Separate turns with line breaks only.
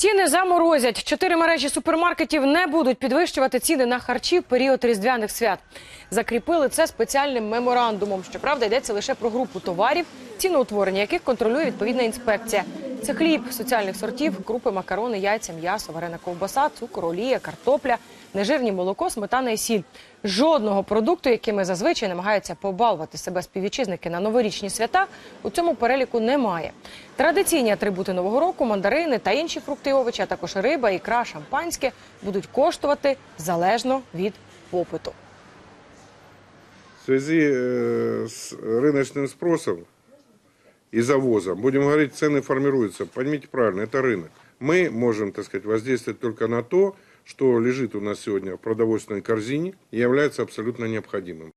Ціни заморозять. Чотири мережі супермаркетів не будуть підвищувати ціни на харчі в період різдвяних свят. Закріпили це спеціальним меморандумом. Щоправда, йдеться лише про групу товарів, ціноутворення яких контролює відповідна інспекція. Це хліб соціальних сортів, крупи, макарони, яйця, м'ясо, варена ковбаса, цукор, олія, картопля, нежирні молоко, сметана і сіль. Жодного продукту, якими зазвичай намагаються побалувати себе співвітчизники на новорічні свята, у цьому переліку немає. Традиційні атрибути нового року, мандарини та інші фрукти і овочі, а також риба, ікра, шампанське будуть коштувати залежно від попиту.
В связи э, с рыночным спросом и завозом, будем говорить, цены формируются. Поймите правильно, это рынок. Мы можем, так сказать, воздействовать только на то, что лежит у нас сегодня в продовольственной корзине и является абсолютно необходимым.